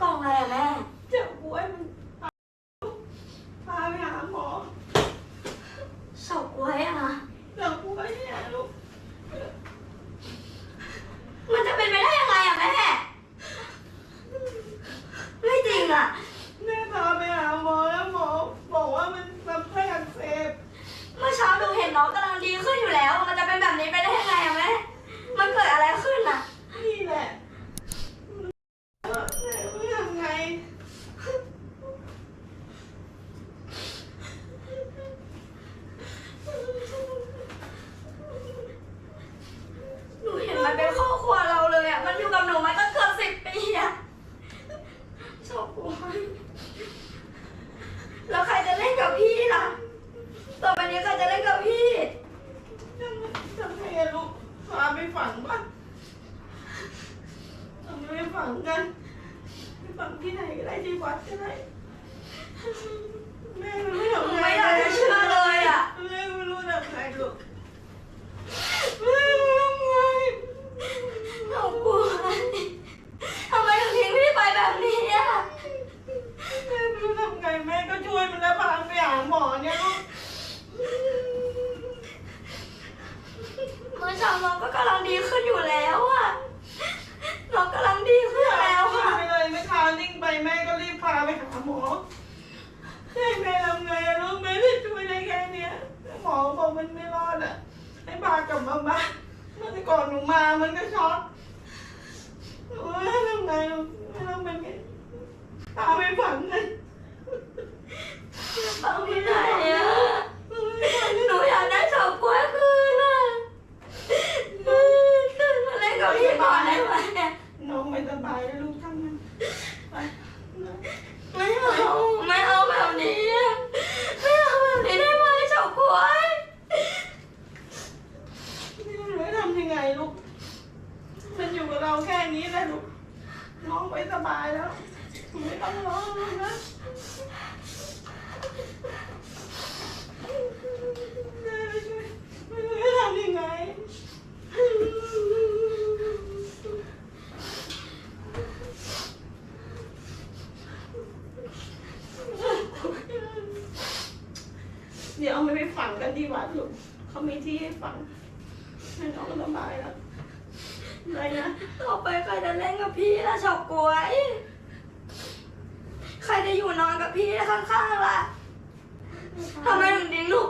กล่องอะไรอะแม่ ไปนี้ค่ะจะเล่นกับพี่ทำไงอลูกพาไปฝังบ้านทำไงไปฝังกันไปฝังที่ไหนก็ได้ที่วัดก็ได้ หมอให้แม่ทำไงอะลูกแม่จะช่วยได้แค่เนี้ยหมอบอกมันไม่รอดอะให้พากลับมาบ้านเมื่อก่อนหนูมามันก็ช็อกหนูว่าทำไง แค่นี้แหละลูกน้องไปสบายแล้วไม่ต้องร้องแล้วนะเดี๋ยวเอาไปฝังกันดีกว่าลูกเขามีที่ให้ฝังให้น้องสบายแล้ว อะไรนะ ต่อไปใครจะเล่นกับพี่ละชอบกล้วย ใครจะอยู่นอนกับพี่ข้างๆล่ะทำไมถึงดิ้งหนู